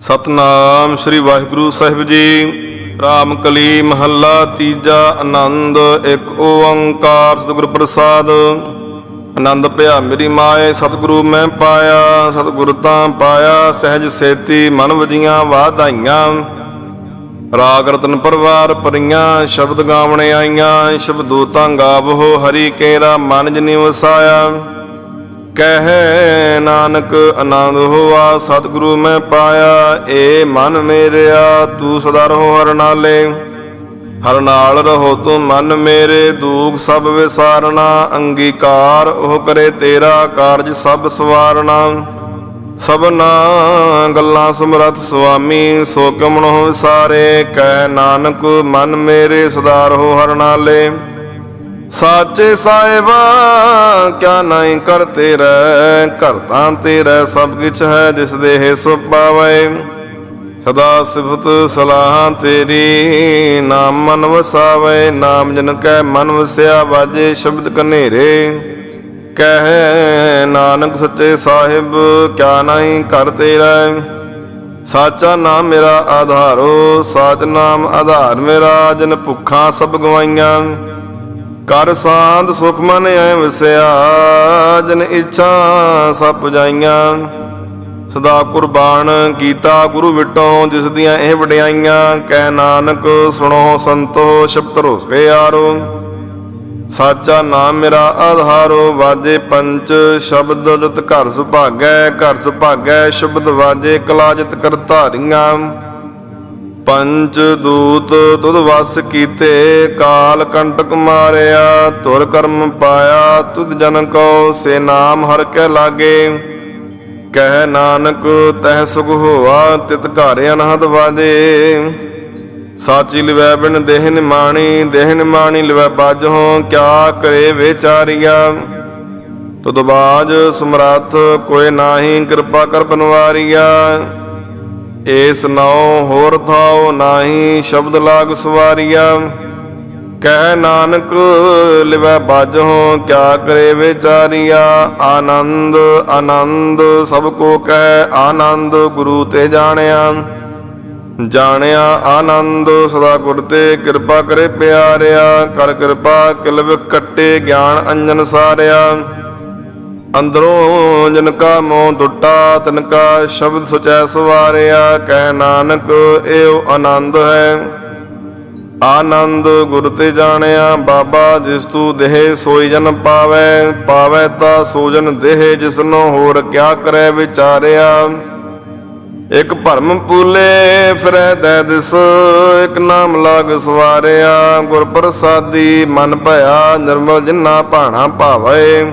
ਸਤਨਾਮ ਸ੍ਰੀ ਵਾਹਿਗੁਰੂ ਸਾਹਿਬ ਜੀ। ਰਾਮ ਕਲੀ ਮਹੱਲਾ ਤੀਜਾ ਆਨੰਦ, ਇੱਕ ਓੰਕਾਰ ਸਤਿਗੁਰ ਪ੍ਰਸਾਦ। ਆਨੰਦ ਭਇਆ ਮੇਰੀ ਮਾਏ, ਸਤਿਗੁਰੂ ਮੈਂ ਪਾਇਆ, ਸਤਿਗੁਰ ਤਾਂ ਪਾਇਆ, ਸਹਿਜ ਸੇਤੀ ਮਨ ਵਜੀਆਂ ਵਾਧਾਈਆਂ। ਰਾਗ ਰਤਨ ਪਰਵਾਰ ਪਰੀਆਂ ਸ਼ਬਦ ਗਾਵਣੇ ਆਈਆਂ ਸ਼ਬਦੂਤਾਂ ਗਾਵੋ, ਹਰੀ ਕੇਰਾ ਮਨ ਜਨੀ ਵਸਾਇਆ ਕਹਿ, ਨਾਨਕ ਆਨੰਦ ਹੋਆ, ਸਤਿਗੁਰੂ ਮੈਂ ਪਾਇਆ, ਏ ਮਨ ਮੇਰਿਆ, ਤੂੰ ਸਦਾ ਰਹੋ ਹਰ ਨਾਲੇ। ਹਰ ਨਾਲ ਰਹੋ ਤੂੰ ਮਨ ਮੇਰੇ, ਦੁਖ ਸਭ ਵਿਸਾਰਣਾ ਅੰਗੀਕਾਰ ਉਹ ਕਰੇ ਤੇਰਾ ਕਾਰਜ ਸਭ ਸਵਾਰਣਾ ਸਭਨਾ ਗੱਲਾਂ ਸਮਰੱਥ ਸੁਆਮੀ, ਸੋ ਕਮਣੋ ਵਿਸਾਰੇ, ਕਹਿ, ਨਾਨਕ ਮਨ ਮੇਰੇ, ਸਦਾ ਰਹੋ ਹਰ ਨਾਲੇ। ਸਾਚੇ ਸਾਹਿਬਾ, ਕਿਆ ਨਹੀਂ ਕਰ ਤੇਰਾ, ਘਰ ਤੇਰਾ, ਸਭ ਕੁਛ ਹੈ ਜਿਸ ਦੇ ਹੈ ਪਾਵੇ। ਸਦਾ ਸਿਫਤ ਸਲਾਹਾਂ ਤੇਰੀ, ਨਾਮ ਮਨ ਵਸਾਵੇ, ਨਾਮ ਜਨ ਕੈ ਮਨ ਵਸਿਆ, ਵਾਜੇ ਸ਼ਬਦ ਕਨੇਰੇ। ਕਹਿ ਨਾਨਕ ਸੱਚੇ ਸਾਹਿਬ, ਕਿਆ ਨਹੀਂ ਕਰ ਤੇਰਾ। ਸਾਚਾ ਨਾਮ ਮੇਰਾ ਆਧਾਰੋ, ਸਾਚ ਨਾਮ ਆਧਾਰ ਮੇਰਾ, ਜਨ ਭੁੱਖਾਂ ਸਭ ਗਵਾਈਆਂ। ਕਰ ਸਾਧ ਸੁਖ ਮਨ ਐ ਵਸਿਆ ਜਨ ਇੱਛਾ ਸਭ ਪੁਜਾਈਆਂ ਸਦਾ ਕੁਰਬਾਨ ਕੀਤਾ ਗੁਰੂ ਵਿਟੋਂ, ਜਿਸ ਦੀਆਂ ਇਹ ਵਡਿਆਈਆਂ ਕਹਿ ਨਾਨਕ ਸੁਣੋ ਸੰਤੋ ਸ਼ਬਦ ਰੋਸੇ ਯਾਰੋ ਸਾਚਾ ਨਾਮ ਮੇਰਾ ਆਧਾਰੋ, ਵਾਜੇ ਪੰਚ ਸ਼ਬਦ ਜਤ ਘਰ ਸੁਭਾਗੈ ਘਰ ਸੁਭਾਗੈ ਸ਼ਬਦ ਵਾਜੇ ਕਲਾਜਤ ਕਰਤਾਰੀਆਂ। ਕਰ ਪੰਚ ਦੂਤ ਤੁਧ ਵਸ ਕੀਤੇ, ਕਾਲ ਕੰਟਕ ਮਾਰਿਆ, ਤੁਰ ਕਰਮ ਪਾਇਆ, ਤੁਧ ਜਨ ਕੋ ਸੇ ਨਾਮ ਹਰ ਕੇ ਲਾਗੇ। ਕਹਿ ਨਾਨਕ, ਤਹਿ ਸੁਖ ਹੋਆ, ਤਿਤ ਘਰ ਅਨਹਦ ਵਾਜੇ। ਸਾਚੀ ਲਿਵੈ ਬਿਨ ਦੇਹ ਨਿਮਾਣੀ ਦੇਹ ਨਿਮਾਣੀ ਲਿਵੈ ਬਾਜਹੁ ਕਿਆ ਕਰੇ ਵਿਚਾਰੀਆ। ਤੁਧ ਬਾਜ ਸਮਰੱਥ ਕੋਇ ਨਾਹੀ ਕਿਰਪਾ ਕਰ ਬਨਵਾਰੀਆ। ਏਸ ਨਾਉ ਹੋਰ ਥਾਉ ਨਾਹੀ ਸ਼ਬਦ ਲਾਗ ਸਵਾਰੀਆ। ਕਹਿ ਨਾਨਕ, ਲਿਵੈ ਬਾਜਹੁ ਕਿਆ ਕਰੇ ਵਿਚਾਰੀਆ। ਆਨੰਦ ਆਨੰਦ, ਸਭ ਕੋ ਕਹਿ ਆਨੰਦ, ਗੁਰੂ ਤੇ ਜਾਣਿਆ। ਜਾਣਿਆ ਆਨੰਦ, ਸਦਾ ਗੁਰ ਤੇ ਕਿਰਪਾ ਕਰੇ ਪਿਆਰਿਆ। ਕਰ ਕਿਰਪਾ ਕਿਲਵ ਕੱਟੇ, ਗਿਆਨ ਅੰਜਨ ਸਾਰਿਆ। ਅੰਦਰੋਂ ਜਨ ਕਾ ਮੋਹ ਟੁੱਟਾ ਤਨ ਕਾ ਸ਼ਬਦ ਸੁਚੈ ਸਵਾਰਿਆ, ਕਹਿ ਨਾਨਕ, ਏਉ ਆਨੰਦ ਹੈ। ਆਨੰਦ ਗੁਰ ਤੇ ਜਾਣਿਆ, ਬਾਬਾ ਜਿਸ ਤੂ ਦੇਹ ਸੋਈ ਜਨ ਪਾਵੈ ਪਾਵੈ ਤਾ ਸੋਜਨ ਦੇਹ ਜਿਸਨੋ ਹੋਰ ਕਿਆ ਕਰੈ ਵਿਚਾਰਿਆ। ਇਕ ਭਰਮ ਪੂਲੇ ਫਿਰੈ ਦੈ ਦਿਸ, ਇਕ ਨਾਮ ਲਾਗ ਸਵਾਰਿਆ। ਗੁਰ ਪ੍ਰਸਾਦੀ ਮਨ ਭਇਆ, ਨਿਰਮਲ ਜਿਨਾ ਭਾਣਾ ਭਾਵੇ।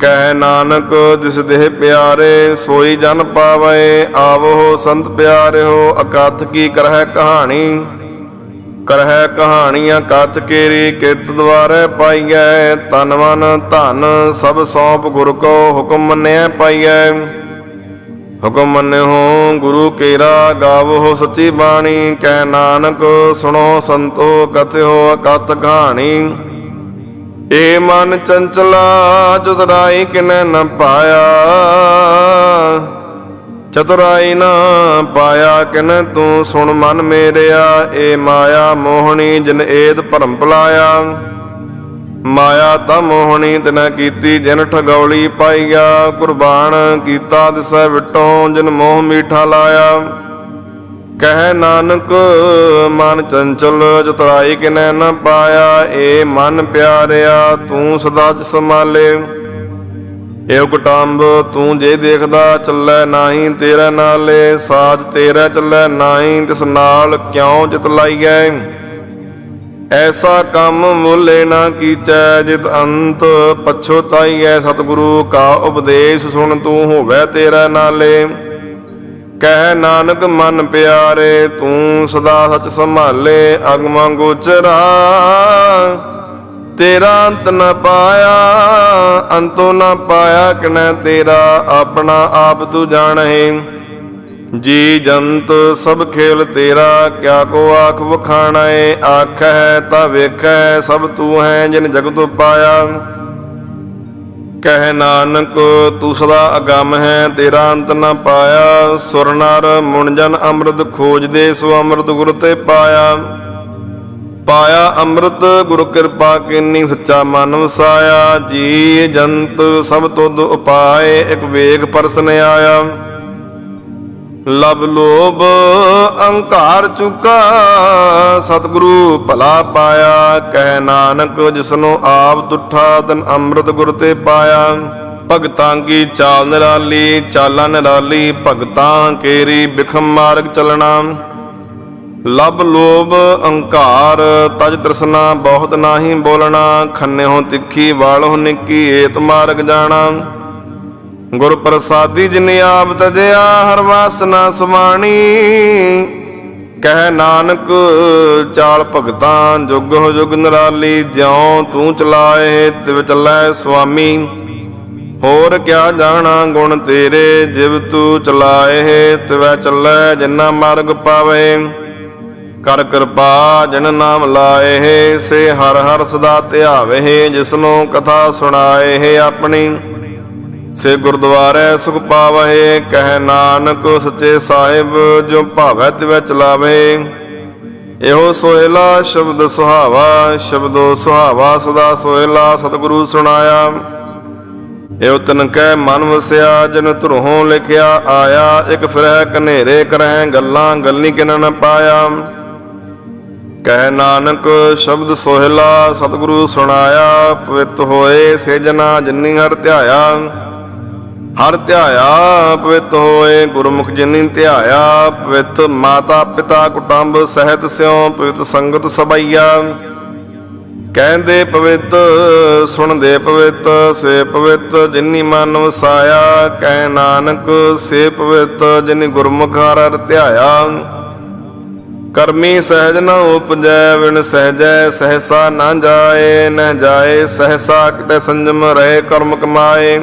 ਕਹਿ ਨਾਨਕ, ਜਿਸ ਦੇਹ ਪਿਆਰੇ, ਸੋਈ ਜਨ ਪਾਵੇ, ਆਵੋ ਸੰਤ ਪਿਆਰਿਓ, ਅਕਥ ਕੀ ਕਰਹਿ ਕਹਾਣੀ? ਕਰਹਿ ਕਹਾਣੀਆਂ ਕਥ ਕੇਰੀ ਕਿਤ ਦਵਾਰੇ ਪਾਈਐ, ਤਨ ਮਨ ਧਨ, ਸਭ ਸੌਂਪ ਗੁਰ ਕੋ ਹੁਕਮ ਮੰਨਿਆ ਪਾਈਐ। ਹੁਕਮ ਮੰਨਿਓ ਗੁਰੂ ਕੇਰਾ, ਗਾਵੋ ਸੱਚੀ ਬਾਣੀ, ਕਹਿ ਨਾਨਕ, ਸੁਣੋ ਸੰਤੋ, ਕਥਿਓ ਅਕਥ ਕਹਾਣੀ। ਏ ਮਨ ਚੰਚਲਾ, ਚਤੁਰਾਈ ਕਿਨੈ ਨ ਪਾਇਆ? ਚਤੁਰਾਈ ਨ ਪਾਇਆ ਕਿਨੈ ਤੂੰ? ਸੁਣ ਮਨ ਮੇਰਿਆ, ਏ ਮਾਇਆ ਮੋਹਣੀ ਜਿਨ ਏਦ ਭਰਮ ਭਲਾਇਆ ਮਾਇਆ ਤਾਂ ਮੋਹਣੀ ਤਨ ਕੀਤੀ, ਜਿਨ ਠਗੌਲੀ ਪਾਈਆ। ਕੁਰਬਾਨ ਕੀਤਾ ਦਿਸੈ ਵਿਟੋਂ, ਜਿਨ ਮੋਹ ਮੀਠਾ ਲਾਇਆ। ਕਹਿ ਨਾਨਕ, ਮਨ ਚੰਚਲ ਚਤਰਾਈ ਕਿਨੈ ਨ ਪਾਇਆ, ਏ ਮਨ ਪਿਆਰਿਆ, ਤੂੰ ਸਦਾ ਚ ਸੰਭਾਲੇ। ਏਉ ਕੁਟੰਬ ਤੂੰ ਜੇ ਦੇਖਦਾ, ਚੱਲੈ ਨਾਹੀ ਤੇਰਾ ਨਾਲੇ। ਸਾਜ ਤੇਰਾ ਚੱਲੈ ਨਾਹੀ, ਤਿਸ ਨਾਲ ਕਿਉ ਜਿਤ ਲਾਈਐ? ਐਸਾ ਕੰਮ ਮੁੱਲੇ ਨਾ ਕੀਚੈ, ਜਿਤ ਅੰਤ ਪਛੋਤਾਈਐ ਸਤਿਗੁਰੂ ਕਾ ਉਪਦੇਸ਼ ਸੁਣ ਤੂੰ ਹੋਵੇ ਤੇਰਾ ਨਾਲੇ। ਕਹਿ ਨਾਨਕ ਮਨ ਪਿਆਰੇ, ਤੂੰ ਸਦਾ ਸਚ ਸੰਭਾਲੇ ਅਗਮਾਂ ਗੋਚਰਾ ਤੇਰਾ ਅੰਤ ਨ ਪਾਇਆ, ਅੰਤੋ ਨ ਪਾਇਆ ਕਿਨੈ ਤੇਰਾ, ਆਪਣਾ ਆਪ ਤੂੰ ਜਾਣੈ। ਜੀ ਜੰਤ ਸਭ ਖੇਲ ਤੇਰਾ, ਕਿਆ ਕੋ ਆਖ ਵਖਾਣੈ, ਆਖੈ ਤਾ ਵੇਖੈ, ਸਭ ਤੂੰ ਹੈ ਜਿਨ ਜਗਤ ਪਾਇਆ ਕਹਿ ਨਾਨਕ, ਤੂੰ ਸਦਾ ਅਗੰਮ ਹੈ, ਤੇਰਾ ਅੰਤ ਨਾ ਪਾਇਆ। ਸੁਰ ਨਰ ਮੁਨ ਜਨ ਅੰਮ੍ਰਿਤ ਖੋਜਦੇ ਸੋ ਅੰਮ੍ਰਿਤ ਗੁਰ ਤੇ ਪਾਇਆ। ਪਾਇਆ ਅੰਮ੍ਰਿਤ, ਗੁਰ ਕਿਰਪਾ ਕਿੰਨੀ ਸੱਚਾ ਮਨ ਵਸਾਇਆ। ਜੀ ਜੰਤ ਸਭ ਤੁਧ ਉਪਾਏ, ਇਕ ਵੇਗ ਪਰਸਨ ਆਇਆ ਲਬ ਲੋਭ ਅਹੰਕਾਰ ਚੁਕਾ, ਸਤਿਗੁਰੂ ਭਲਾ ਪਾਇਆ, ਕਹਿ ਨਾਨਕ ਜਿਸਨੂੰ ਆਪ ਤੁਠਾ, ਤਨ ਅੰਮ੍ਰਿਤ ਗੁਰ ਤੇ ਪਾਇਆ। ਭਗਤਾਂ ਕੀ ਚਾਲ ਨਿਰਾਲੀ, ਚਾਲਾਂ ਨਿਰਾਲੀ, ਭਗਤਾਂ ਕੇਰੀ ਬਿਖਮ ਮਾਰਗ ਚਲਣਾ। ਲਬ ਲੋਭ ਅਹੰਕਾਰ ਤਜ ਤ੍ਰਿਸ਼ਨਾ ਬਹੁਤ ਨਾਹੀ ਬੋਲਣਾ ਖੰਨੇ ਹੋ ਤਿੱਖੀ ਵਾਲੋ ਨਿੱਕੀ ਏਤ ਮਾਰਗ ਜਾਣਾ। ਗੁਰ ਪ੍ਰਸਾਦੀ ਜਿਨ ਆਪ ਤਜਿਆ ਹਰ ਵਾਸਨਾ ਸੁਮਾਣੀ ਕਹਿ ਨਾਨਕ, ਚਾਲ ਭਗਤਾਂ ਜੁਗ ਹੋ ਜੁਗ ਨਿਰਾਲੀ, ਜਿਉ ਤੂੰ ਚਲਾਏ ਤਿਵ ਚੱਲੈ ਸੁਆਮੀ। ਹੋਰ ਕਿਆ ਜਾਣਾ ਗੁਣ ਤੇਰੇ, ਜਿਵ ਤੂੰ ਚਲਾਏ ਤਿਵੈ ਚੱਲੈ ਜਿਨਾ ਮਾਰਗ ਪਾਵੇ। ਕਰ ਕਿਰਪਾ ਜਿਨ ਨਾਮ ਲਾਏ, ਸੇ ਹਰ ਹਰ ਸਦਾ ਧਿਆਵੇ, ਜਿਸਨੂੰ ਕਥਾ ਸੁਣਾਏ ਆਪਣੀ। ਸੇ ਗੁਰਦੁਆਰੇ ਸੁਖ ਪਾਵਹਿ, ਕਹਿ ਨਾਨਕ ਸੱਚੇ ਸਾਹਿਬ, ਜੋ ਭਾਵੈ ਤਿਵੈ ਚਲਾਵੇ ਇਹੋ ਸੋਹਿਲਾ ਸ਼ਬਦ ਸੁਹਾਵਾ, ਸ਼ਬਦੋ ਸੁਹਾਵਾ ਸਦਾ ਸੋਹਿਲਾ, ਸਤਿਗੁਰੂ ਸੁਣਾਇਆ। ਇਹੋ ਤਨ ਕੈ ਮਨ ਵਸਿਆ, ਜਨ ਧਰੋਂ ਲਿਖਿਆ ਆਇਆ, ਇਕ ਫਿਰੈ ਕਨੇਰੇ ਕਰਹਿ, ਗੱਲਾਂ ਗੱਲੀ ਕਿਨ ਨ ਪਾਇਆ। ਕਹਿ ਨਾਨਕ ਸ਼ਬਦ ਸੋਹਿਲਾ, ਸਤਿਗੁਰੂ ਸੁਣਾਇਆ, ਪਵਿੱਤ ਹੋਏ ਸੇ ਜਨਾ ਜਿਨੀ ਹਰ ਧਿਆਇਆ। ਹਰ ਧਿਆਇਆ ਪਵਿੱਤ ਹੋਏ, ਗੁਰਮੁਖ ਜਿਨੀ ਧਿਆਇਆ, ਪਵਿੱਤ ਮਾਤਾ ਪਿਤਾ ਕੁਟੰਬ ਸਹਿਤ ਸਿਉ, ਪਵਿੱਤ ਸੰਗਤ ਸਬਈਆ ਕਹਿੰਦੇ ਪਵਿੱਤ, ਸੁਣਦੇ ਪਵਿੱਤ, ਸੇ ਪਵਿੱਤ ਜਿਨੀ ਮਨ ਵਸਾਇਆ। ਕਹਿ ਨਾਨਕ, ਸੇ ਪਵਿੱਤ ਜਿਨੀ ਗੁਰਮੁਖ ਹਰ ਧਿਆਇਆ। ਕਰਮੀ ਸਹਿਜ ਨ ਉਪਜੈ ਵਿਣ ਸਹਿਜੈ ਸਹਸਾ ਨਾ ਜਾਏ, ਨ ਜਾਏ ਸਹਸਾ ਕਿਤੇ ਸੰਜਮ ਰਹੇ ਕਰਮ ਕਮਾਏ।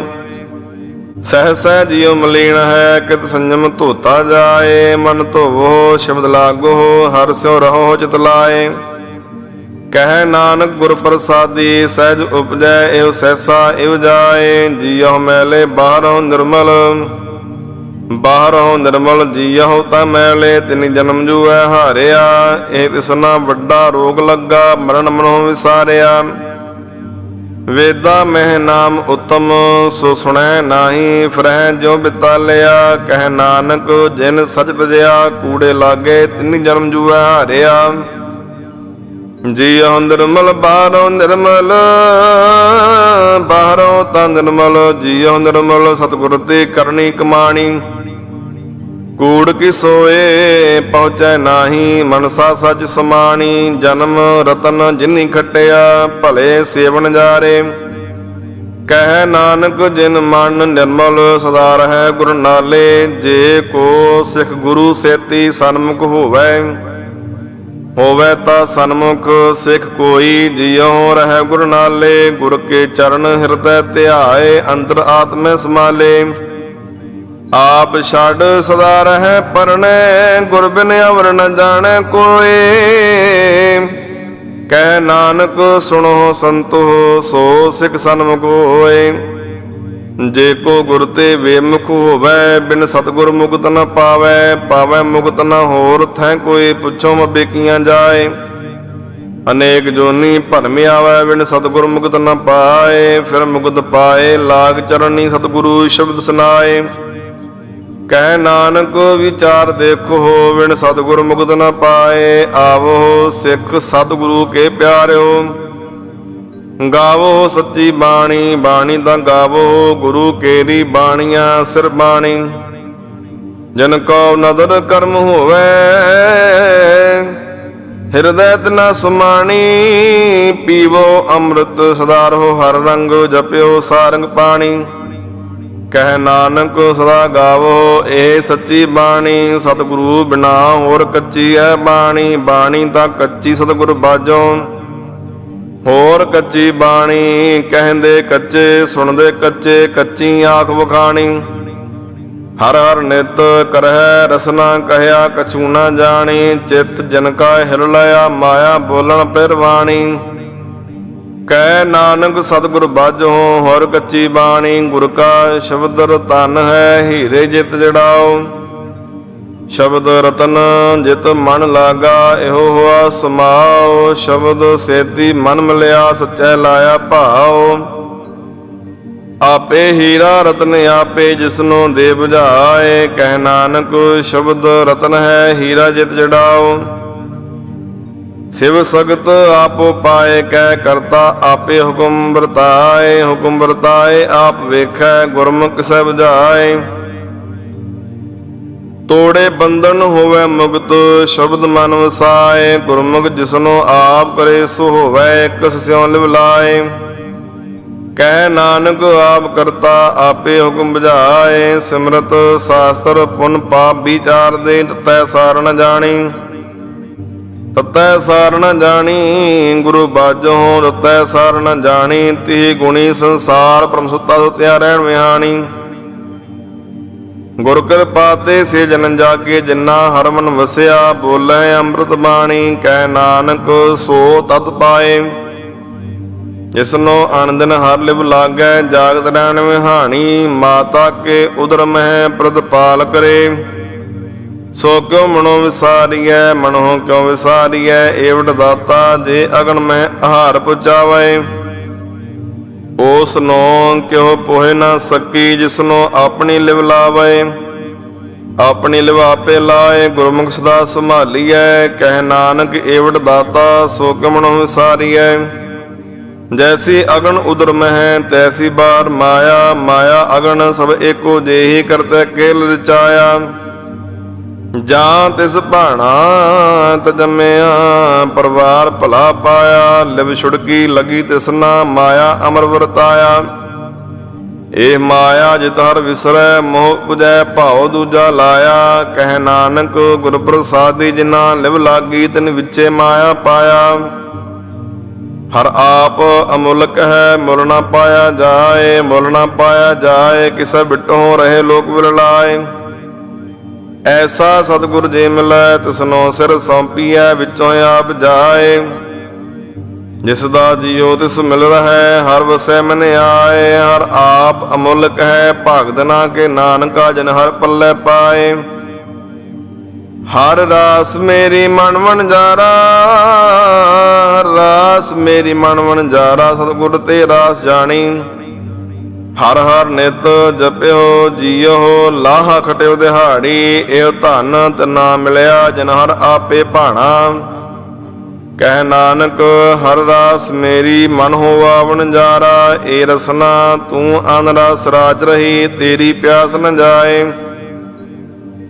ਸਹਿ ਸਹਿ ਜਿਉ ਮਲੀਨ ਹੈ, ਕਿਤ ਸੰਜਮ ਧੋਤਾ ਜਾਏ, ਮਨ ਧੋਵੋ, ਸ਼ਬਦ ਲਾਗੋ, ਹਰ ਸਿਉ ਰਹੋ, ਚਿਤ ਲਾਏ। ਕਹਿ ਨਾਨਕ ਗੁਰ ਪ੍ਰਸਾਦੀ, ਸਹਿਜ ਉਪਜੈ ਏਵ ਸਹਸਾ ਇਵ ਜਾਏ। ਜੀਉ ਮੈਲੇ ਬਾਹਰੋਂ ਨਿਰਮਲ ਬਾਹਰੋਂ ਨਿਰਮਲ ਜੀਉ ਤਾਂ ਮੈਲੇ, ਤਿਨ ਜਨਮ ਜੂਐ ਹਾਰਿਆ। ਇਹ ਤਿਸਨਾ ਵੱਡਾ ਰੋਗ ਲੱਗਾ, ਮਰਨ ਮਨੋਂ ਵਿਸਾਰਿਆ। ਵੇਦਾ ਮਹਿ ਨਾਮ ਉਤਮ, ਸੋ ਸੁਣੈ ਨਾਹੀ, ਫਰਹਿ ਜੋ ਬਿਤਾਲਿਆ, ਕਹਿ ਨਾਨਕ, ਜਿਨ ਸਚ ਤਜਿਆ ਕੂੜੇ ਲਾਗੇ, ਤਿੰਨ ਜਨਮ ਜੂਐ ਹਾਰਿਆ। ਜੀ ਜੀਉ ਨਿਰਮਲ, ਬਾਹਰੋਂ ਨਿਰਮਲ, ਬਾਹਰੋਂ ਤਾਂ ਨਿਰਮਲ ਜੀ ਜੀਉ ਨਿਰਮਲ, ਸਤਿਗੁਰ ਤੇ ਕਰਨੀ ਕਮਾਣੀ। ਕੂੜ ਕੀ ਸੋਏ ਪਹੁੰਚੈ ਨਾਹੀ, ਮਨਸਾ ਸੱਚ ਸਮਾਣੀ, ਜਨਮ ਰਤਨ ਜਿਨੀ ਖਟਿਆ, ਭਲੇ ਸੇਵਨ ਜਾਰੇ। ਕਹਿ ਨਾਨਕ, ਜਿਨ ਮਨ ਨਿਰਮਲ ਸਦਾ ਰਹੈ ਗੁਰ ਨਾਲੇ, ਜੇ ਕੋ ਸਿੱਖ ਗੁਰੂ ਸੇਤੀ ਸਨਮੁਖ ਹੋਵੈ। ਹੋਵੇ ਤਾਂ ਸਨਮੁਖ, ਸਿੱਖ ਕੋਈ ਜਿਉ ਰਹਿ ਗੁਰ ਨਾਲੇ, ਗੁਰ ਕੇ ਚਰਨ ਹਿਰਦੈ ਧਿਆਏ, ਅੰਤਰ ਆਤਮੈ ਸਮਾਲੇ ਆਪ ਛੱਡ ਸਦਾ ਰਹਿ ਪਰਣੈ ਗੁਰ ਬਿਨ ਅਵਰ ਨ ਜਾਣੈ ਕੋਏ ਕਹਿ ਨਾਨਕ ਸੁਣੋ ਸੰਤੋ, ਸੋ ਸਿੱਖ ਸਨਮੁਖ ਹੋਏ ਜੇ ਕੋ ਗੁਰ ਤੇ ਵੇਮੁਖ ਹੋਵੇ, ਬਿਨ ਸਤਗੁਰ ਮੁਕਤ ਨ ਪਾਵੇ ਪਾਵੇ ਮੁਕਤ ਨ ਹੋਰ ਥੈ ਕੋਈ, ਪੁੱਛੋ ਮਬੇਕੀਆਂ ਜਾਏ। ਅਨੇਕ ਜੋਨੀ ਭਰਮ ਆਵੇ, ਬਿਨ ਸਤਗੁਰ ਮੁਕਤ ਨ ਪਾਏ, ਫਿਰ ਮੁਕਤ ਪਾਏ, ਲਾਗ ਚਰਨੀ ਸਤਗੁਰੂ ਸ਼ਬਦ ਸੁਨਾਏ ਕਹਿ ਨਾਨਕ ਵਿਚਾਰ ਦੇਖੋ ਬਿਨ ਸਤਗੁਰ ਮੁਕਤ ਨ ਪਾਏ, ਆਵੋ ਸਿੱਖ ਸਤਗੁਰੂ ਕੇ ਪਿਆਰਿਓ। ਗਾਵੋ ਸੱਚੀ ਬਾਣੀ ਬਾਣੀ ਦਾ ਗਾਵੋ, ਗੁਰੂ ਕੇਰੀ ਬਾਣੀਆਂ ਸਿਰ ਬਾਣੀ। ਜਨ ਕੋ ਨਦਰ ਕਰਮ ਹੋਵੇ, ਹਿਰਦੈ ਤਨਾ ਸੁਮਾਣੀ, ਪੀਵੋ ਅੰਮ੍ਰਿਤ ਸਦਾ ਹਰ ਰੰਗ ਜਪਿਓ ਸਾਰੰਗ ਪਾਣੀ। ਕਹਿ ਨਾਨਕ ਸਦਾ ਗਾਵੋ, ਇਹ ਸੱਚੀ ਬਾਣੀ ਸਤਿਗੁਰੂ ਬਿਨਾ ਹੋਰ ਕੱਚੀ ਹੈ ਬਾਣੀ ਬਾਣੀ ਤਾਂ ਕੱਚੀ ਸਤਿਗੁਰ ਬਾਜੋ ਹੋਰ ਕੱਚੀ ਬਾਣੀ ਕਹਿੰਦੇ ਕੱਚੇ, ਸੁਣਦੇ ਕੱਚੇ, ਕੱਚੀ ਆਖ ਵਖਾਣੀ। ਹਰ ਹਰ ਨਿਤ ਕਰਹਿ ਰਸਨਾ ਕਹਿਆ, ਕਛੂ ਨਾ ਜਾਣੀ, ਚਿਤ ਜਨ ਕਾ ਹਿਰ ਲਿਆ ਮਾਇਆ ਬੋਲਣ ਪਿਰਵਾਣੀ ਕਹਿ ਨਾਨਕ ਸਤਿਗੁਰ ਬਾਝੋ, ਹਰ ਕੱਚੀ ਬਾਣੀ ਗੁਰ ਕਾ ਸ਼ਬਦ ਰਤਨ ਹੈ, ਹੀਰੇ ਜਿਤ ਜੜਾਓ। ਸ਼ਬਦ ਰਤਨ ਜਿਤ ਮਨ ਲਾਗਾ, ਇਹੋ ਹੋਆ ਸਮਾਓ। ਸ਼ਬਦ ਸੇਤੀ ਮਨ ਮਿਲਿਆ, ਸੱਚੈ ਲਾਇਆ ਭਾਓ। ਆਪੇ ਹੀਰਾ ਰਤਨ ਆਪੇ ਜਿਸਨੂੰ ਦੇ 부ਝਾਏ ਕਹਿ ਨਾਨਕ ਸ਼ਬਦ ਰਤਨ ਹੈ, ਹੀਰਾ ਜਿਤ ਜੜਾਓ। ਸਿਵ ਸਗਤ ਆਪ ਪਾਏ ਕੈ ਕਰਤਾ, ਆਪੇ ਹੁਕਮ ਵਰਤਾਏ ਹੁਕਮ ਵਰਤਾਏ, ਆਪ ਵੇਖੈ ਗੁਰਮੁਖ ਸੈ 부ਝਾਏ ਤੋੜੇ ਬੰਧਨ ਹੋਵੇ ਮੁਕਤ, ਸ਼ਬਦ ਮਨ ਵਸਾਏ, ਗੁਰਮੁਖ ਜਿਸਨੋ ਆਪ ਕਰੇ ਸੋ ਹੋਵੇ ਕਿਸ ਸਿਉ ਲਿਵ ਲਾਏ। ਕਹਿ ਨਾਨਕ ਆਪ ਕਰਤਾ, ਆਪੇ ਹੁਕਮ ਬੁਝਾਏ। ਸਿਮਰਤ ਸਾਸਤਰ ਪੁਨ ਪਾਪ ਵਿਚਾਰ ਦੇ ਤਤੈ ਸਾਰ ਜਾਣੀ। ਤਤੈ ਸਾਰ ਨ ਜਾਣੀ, ਗੁਰੂ ਬਾਝੋ ਤਤੈ ਸਾਰ ਨ ਜਾਣੀ ਤੀ ਗੁਣੀ ਸੰਸਾਰ ਪਰਮ ਸੁੱਤਾ ਸੁਤਿਆ ਰਹਿਣ ਵਿਹਾਣੀ। ਗੁਰ ਕਿਰਪਾ ਤੇ ਸੇ ਜਨ ਜਾਗੇ ਜਿਨਾ ਹਰ ਮਨ ਵਸਿਆ, ਬੋਲੇ ਅੰਮ੍ਰਿਤ ਬਾਣੀ ਕਹਿ ਨਾਨਕ ਸੋ ਤਤ ਪਾਏ। ਜਿਸਨੋ ਆਨੰਦਨ ਹਰ ਲਿਵ ਲਾਗੈ, ਜਾਗਤ ਰਹਿਣ ਵਿਹਾਣੀ, ਮਾਤਾ ਕੇ ਉਦਰ ਮਹਿ ਪ੍ਰਤਪਾਲ ਕਰੇ। ਸੋ ਕਿਉ ਮਨੋ ਵਿਸਾਰੀਐ, ਮਨੋ ਕਿਉ ਵਿਸਾਰੀਐ? ਏਵਟ ਦਾਤਾ ਜੇ ਅਗਨ ਮੈਂ ਆਹਾਰ ਪੁਚਾਵੇ ਉਸ ਨੂੰ ਕਿਉ ਪੋਹਿ ਨਾ ਸਕੀ, ਜਿਸਨੂੰ ਆਪਣੀ ਲਿਵ ਲਾਵੇ। ਆਪਣੀ ਲਿਵ ਆਪੇ ਲਾਏ, ਗੁਰਮੁਖ ਸਦਾ ਸੰਭਾਲੀਐ। ਕਹਿ ਨਾਨਕ ਏਵਟ ਦਾਤਾ, ਸੋ ਕਿਉ ਮਨੋ ਵਿਸਾਰੀਐ? ਜੈਸੀ ਅਗਨ ਉਦਰ ਮਹਿ, ਤੈਸੀ ਬਾਰ ਮਾਇਆ। ਮਾਇਆ ਅਗਨ ਸਭ ਏਕੋ ਜੇਹੀ ਕਰਤੇ, ਕੇਲ ਰਚਾਇਆ। ਜਾਂ ਤਿਸ ਭਾਣਾ ਤਜਮਿਆ ਪਰਵਾਰ ਭਲਾ ਪਾਇਆ, ਲਿਵ ਛੁੜਕੀ ਲਗੀ ਤਿਸਨਾ ਮਾਇਆ, ਅਮਰ ਵਰਤਾਇਆ। ਇਹ ਮਾਇਆ ਜਿਤ ਹਰ ਵਿਸਰੈ, ਮੋਹ ਪੁਜੈ ਭਾਉ ਦੂਜਾ ਲਾਇਆ। ਕਹਿ ਨਾਨਕ ਗੁਰ ਪ੍ਰਸਾਦੀ ਜਿਨਾ ਲਿਵ ਲਾਗੀ, ਤਿਨ ਵਿੱਚੇ ਮਾਇਆ ਪਾਇਆ। ਹਰ ਆਪ ਅਮੁਲਕ ਹੈ, ਮੁੱਲ ਨਾ ਪਾਇਆ ਜਾਏ, ਮੁੱਲ ਨਾ ਪਾਇਆ ਜਾਏ, ਕਿਸੈ ਬਿਟੋ ਰਹੇ ਲੋਕ ਵਿਰਲਾਏ। ਐਸਾ ਸਤਿਗੁਰ ਜੇ ਮਿਲੈ, ਤਿਸਨੋ ਸਿਰ ਸੌਂਪੀਐ, ਵਿੱਚੋਂ ਆਪ ਜਾਏ। ਜਿਸ ਦਾ ਜੀਉ ਤਿਸ ਮਿਲ ਰਹੈ, ਹਰ ਵਸੈ ਮਨ ਆਏ। ਹਰ ਆਪ ਅਮੁਲਕ ਹੈ ਭਗਤਨਾ ਕੇ ਨਾਨਕਾ, ਜਨ ਹਰ ਪੱਲੇ ਪਾਏ। ਹਰ ਰਾਸ ਮੇਰੀ ਮਨ ਵਣ ਜਾਰਾ, ਹਰ ਰਾਸ ਮੇਰੀ ਮਨ ਵਣ ਜਾਰਾ, ਸਤਿਗੁਰ ਤੇ ਰਾਸ ਜਾਣੀ। ਹਰ ਹਰ ਨਿਤ ਜਪਿਓ ਜੀਓ, ਲਾਹਾ ਖਟਿਓ ਦਿਹਾੜੀ, ਇਹ ਧਨ ਤਨਾ ਮਿਲਿਆ ਜਨ ਹਰ ਆਪੇ ਭਾਣਾ। ਕਹਿ ਨਾਨਕ, ਹਰ ਰਾਸ ਮੇਰੀ ਮਨ ਹੋਵਾ ਵਣਜਾਰਾ ਏ ਰਸਨਾ ਤੂੰ ਅਨ ਰਸ ਰਾਚ ਰਹੀ, ਤੇਰੀ ਪਿਆਸ ਨ ਜਾਏ।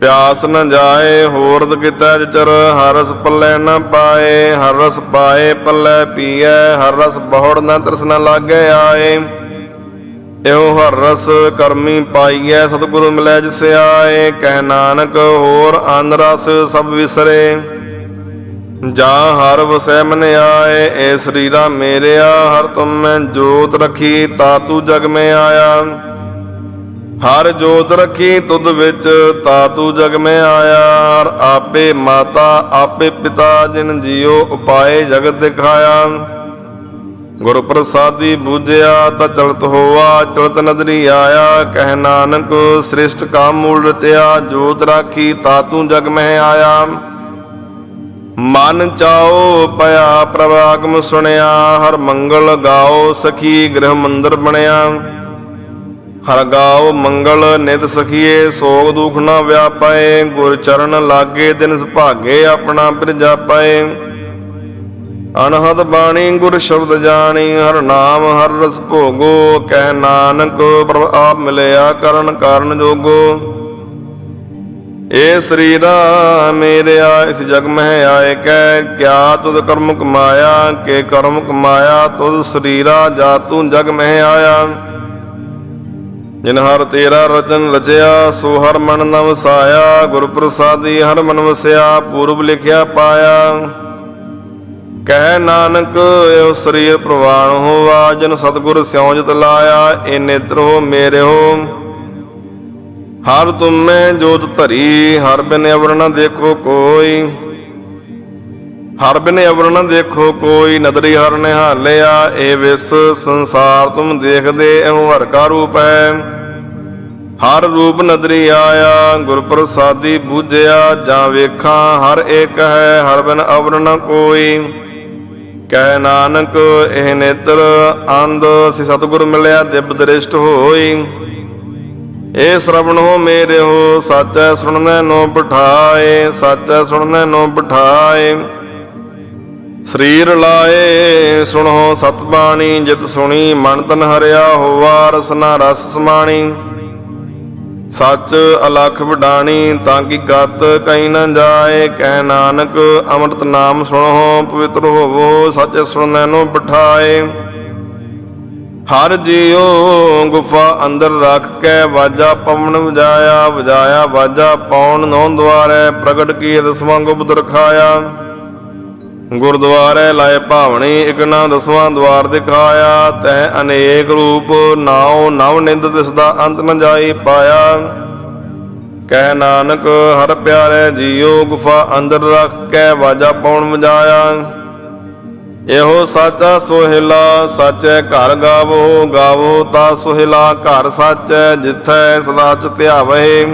ਪਿਆਸ ਨ ਜਾਏ, ਹੋਰਦ ਕਿਤੈ ਚਰ ਹਰਸ ਰਸ ਪੱਲੇ ਨ ਪਾਏ, ਹਰ ਰਸ ਪਾਏ ਪੱਲੇ ਪੀਐ, ਹਰ ਰਸ ਬਹੁੜ ਨ ਤਰਸਨ ਲਾਗੇ ਆਏ। ਇਹੋ ਹਰ ਰਸ ਕਰਮੀ ਪਾਈਐ, ਸਤਿਗੁਰੂ ਮਿਲੈ ਜਿਸ ਆਏ ਕਹਿ ਨਾਨਕ ਹੋਰ ਅਨ ਰਸ ਸਭ ਵਿਸਰੇ। ਜਾਂ ਹਰ ਵਸੈ ਮਨ ਆਏ, ਏ ਸਰੀਰਾ ਮੇਰਿਆ, ਹਰ ਤੁਮ ਮੈਂ ਜੋਤ ਰਖੀ, ਤਾ ਤੂੰ ਜਗ ਮੈਂ ਆਇਆ। ਹਰ ਜੋਤ ਰਖੀ ਤੁਧ ਵਿੱਚ, ਤਾ ਤੂੰ ਜਗ ਮੈਂ ਆਇਆ। ਆਪੇ ਮਾਤਾ, ਆਪੇ ਪਿਤਾ, ਜਿਨ ਜੀਉ ਉਪਾਏ ਜਗਤ ਦਿਖਾਇਆ। ਗੁਰ ਪ੍ਰਸਾਦੀ ਬੂਝਿਆ ਤਾਂ ਚਲਤ ਹੋਆ, ਚਲਤ ਨਦਰੀ ਆਇਆ, ਕਹਿ ਨਾਨਕ ਸ੍ਰਿਸ਼ਟ ਕਾ ਮੂਲ ਰਚਿਆ, ਜੋਤ ਰਾਖੀ ਤਾ ਤੂੰ ਜਗ ਮਹਿ ਆਇਆ। ਮਨ ਚਾਓ ਪਿਆ ਪ੍ਰਭ ਆਗਮ ਸੁਣਿਆ, ਹਰ ਮੰਗਲ ਗਾਓ ਸਖੀ ਗ੍ਰਹ ਮੰਦਰ ਬਣਿਆ। ਹਰ ਗਾਓ ਮੰਗਲ ਨਿਤ ਸਖੀਏ, ਸੋਗ ਦੁਖ ਨਾ ਵਿਆਪਾਏ, ਗੁਰ ਚਰਨ ਲਾਗੇ ਦਿਨ ਸੁਭਾਗੇ ਆਪਣਾ ਬਿਰਜਾ ਪਾਏ। ਅਨਹਦ ਬਾਣੀ ਗੁਰ ਸ਼ਬਦ ਜਾਣੀ, ਹਰ ਨਾਮ, ਹਰ ਰਸ ਭੋਗੋ, ਕਹਿ ਨਾਨਕ ਪ੍ਰਭ ਆਪ ਮਿਲਿਆ ਕਰਨ ਕਾਰਨ ਜੋਗੋ। ਏ ਸਰੀਰਾ ਮੇਰਿਆ ਇਸ ਜਗ ਮਹਿ ਆਏ, ਕਹਿ ਕਿਆ ਤੁਧ ਕਰਮ ਕਮਾਇਆ, ਕੇ ਕਰਮ ਕਮਾਇਆ, ਤੁਧ ਸਰੀਰਾ ਜਾ ਤੂੰ ਜਗ ਮਹਿ ਆਇਆ। ਜਿਨ ਹਰ ਤੇਰਾ ਰਚਨ ਰਚਿਆ, ਸੋ ਹਰ ਮਨ ਨ ਵਸਾਇਆ ਗੁਰ ਪ੍ਰਸਾਦੀ ਹਰ ਮਨ ਵਸਿਆ, ਪੂਰਬ ਲਿਖਿਆ ਪਾਇਆ। ਕਹਿ ਨਾਨਕ, ਇਹ ਸਰੀਰ ਪ੍ਰਵਾਨ ਹੋਵਾ ਜਨ ਸਤਗੁਰ ਸਿਉ ਲਾਇਆ, ਇਹ ਨੇਤਰ ਹੋ ਮੇਰੇ ਹੋ। ਹਰ ਤੁਮੇ ਜੋਤ ਧਰੀ, ਹਰ ਬਿਨ ਅਵਰ ਨ ਦੇਖੋ ਕੋਈ। ਹਰ ਬਿਨ ਅਵਰਨ ਦੇਖੋ ਕੋਈ, ਨਦਰੀ ਹਰ ਨਿਹਾਲਿਆ ਏ ਵਿਸ ਸੰਸਾਰ ਤੁਮ ਦੇਖਦੇ, ਇਹੋ ਹਰ ਕਾ ਰੂਪ ਹੈ। ਹਰ ਰੂਪ ਨਦਰੀ ਆਇਆ ਗੁਰ ਪ੍ਰਸਾਦੀ ਬੂਝਿਆ, ਜਾਂ ਵੇਖਾਂ, ਹਰ ਇੱਕ ਹੈ, ਹਰ ਬਿਨ ਅਵਰਨ ਕੋਈ। ਕਹਿ ਨਾਨਕ, ਇਹ ਨੇਤਰ ਅੰਧ ਸਿ ਸਤਿਗੁਰ ਮਿਲਿਆ, ਦਿਵ ਦ੍ਰਿਸ਼ਟ ਹੋਈ। ਇਹ ਸ਼ਰਵਣ ਹੋ ਮੇਰੇ ਹੋ, ਸਾਚੈ ਸੁਣਨੇ ਨੂੰ ਬਿਠਾਏ, ਸਾਚੈ ਸੁਣਨੇ ਨੂੰ ਬਿਠਾਏ। ਸਰੀਰ ਲਾਏ, ਸੁਣੋ ਸਤਬਾਣੀ, ਜਿਤ ਸੁਣੀ, ਮਨ ਤਨ ਹਰਿਆ ਹੋਵਾ ਰਸਨਾ ਰਸ ਸਮਾਣੀ। ਸੱਚ ਅਲਖ ਵਡਾਣੀ ਤਾਂ ਕੀ ਗਤ ਕਈ ਨਾ ਜਾਏ। ਕਹਿ ਨਾਨਕ ਅੰਮ੍ਰਿਤ ਨਾਮ ਸੁਣੋ, ਪਵਿੱਤਰ ਹੋਵੋ, ਸੱਚ ਸੁਣਨੈ ਨੂੰ ਬਿਠਾਏ। ਹਰ ਜੀਉ ਗੁਫਾ ਅੰਦਰ ਰੱਖ ਕੇ ਵਾਜਾ ਪਵਨ ਵਜਾਇਆ ਵਜਾਇਆ ਵਾਜਾ ਪੌਣ ਨੌ ਦੁਆਰੇ, ਪ੍ਰਗਟ ਕੀ ਦਸਵਾਂ ਗੁਪਤ ਰਖਾਇਆ ਗੁਰਦੁਆਰੇ ਲਾਏ ਭਾਵਣੀ ਇਕ ਦਸਵਾਂ ਦਵਾਰ ਦਿਖਾਇਆ, ਤੈ ਅਨੇਕ ਰੂਪ ਨਾਉ, ਨਵ ਨਿੰਦ ਤਿਸ ਦਾ ਅੰਤ ਨ ਜਾਈ ਪਾਇਆ। ਕਹਿ ਨਾਨਕ, ਹਰ ਪਿਆਰੇ ਜੀਉ, ਗੁਫਾ ਅੰਦਰ ਰੱਖ ਕੇ ਵਾਜਾ ਪਾਉਣ ਵਜਾਇਆ। ਇਹੋ ਸਾਚਾ ਸੋਹਿਲਾ, ਸਾਚੈ ਘਰ ਗਾਵੋ ਗਾਵੋ ਤਾ ਸੋਹਿਲਾ, ਘਰ ਸਾਚੈ ਜਿਥੈ ਸਦਾ ਚ ਧਿਆਵਹਿ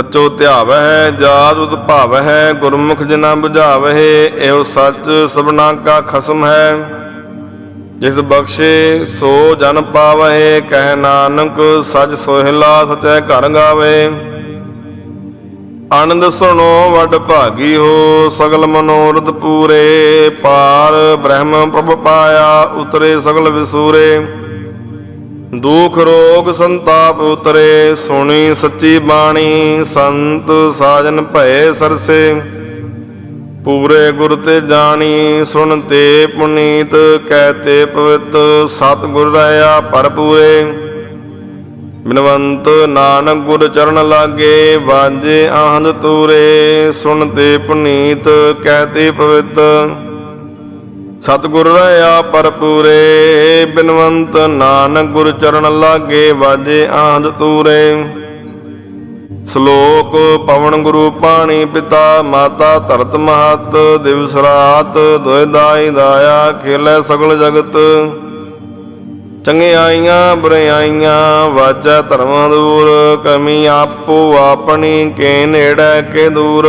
ਸੱਚੋ ਧਿਆਵਹਿ, ਜਾਤ ਉਤ ਭਾਵਹਿ, ਗੁਰਮੁਖ ਜਿਨਾ 부ਝਾਵਹਿ ਇਹੋ ਸੱਚ ਸਭਨਾ ਕਾ ਖਸਮ ਹੈ। ਜਿਸ ਬਖਸ਼ੇ ਸੋ ਜਨ ਪਾਵਹਿ, ਕਹਿ ਨਾਨਕ ਸਚ ਸੋਹਿਲਾ ਸਚੈ ਘਰ ਗਾਵੇ। ਆਨੰਦ ਸੁਣੋ ਵੱਡ ਭਾਗੀ ਹੋ, ਸਗਲ ਮਨੋਰਥ ਪੂਰੇ। ਪਾਰ ਬ੍ਰਹਮ ਪ੍ਰਭ ਪਾਇਆ, ਉਤਰੇ ਸਗਲ ਵਿਸੂਰੇ। ਦੁਖ ਰੋਗ ਸੰਤਾਪ ਉਤਰੇ, ਸੁਣੀ ਸੱਚੀ ਬਾਣੀ, ਸੰਤ ਸਾਜਨ ਭਏ ਸਰਸੇ। ਪੂਰੇ ਗੁਰ ਤੇ ਜਾਣੀ, ਸੁਣ ਤੇ ਪੁਨੀਤ ਕਹਤੇ ਪਵਿੱਤ ਸਤ ਗੁਰ ਰਹਾ ਭਰਪੂਰੇ ਬਿਨਵੰਤ ਨਾਨਕ ਗੁਰ ਚਰਨ ਲਾਗੇ ਵਾਜੇ ਆਹੰਦ ਤੂਰੇ, ਸੁਣ ਤੇ ਪੁਨੀਤ, ਕਹਿ ਤੇ ਪਵਿੱਤ। ਸਤਿਗੁਰ ਰਹਾ ਪਰਪੂਰੇ ਬਿਨਵੰਤ ਨਾਨਕ ਗੁਰ ਚਰਨ ਲਾਗੇ ਵਾਜੇ ਆਹੰਦ ਤੂਰੇ। ਸ਼ਲੋਕ ਪਵਨ ਗੁਰੂ ਪਾਣੀ ਪਿਤਾ, ਮਾਤਾ ਧਰਤ ਮਹਤ, ਦਿਵਸ ਰਾਤ ਦੋਇ ਦਾਈ ਦਾਇਆ, ਖੇਲੇ ਸਗਲ ਜਗਤ। ਚੰਗਿਆਈਆਂ ਬੁਰਾਈਆਂ ਵਾਜਾ ਧਰਮਾਂ ਦੂਰ, ਕਮੀ ਆਪੋ ਆਪਣੀ, ਕੇ ਨੇੜੇ ਕੇ ਦੂਰ।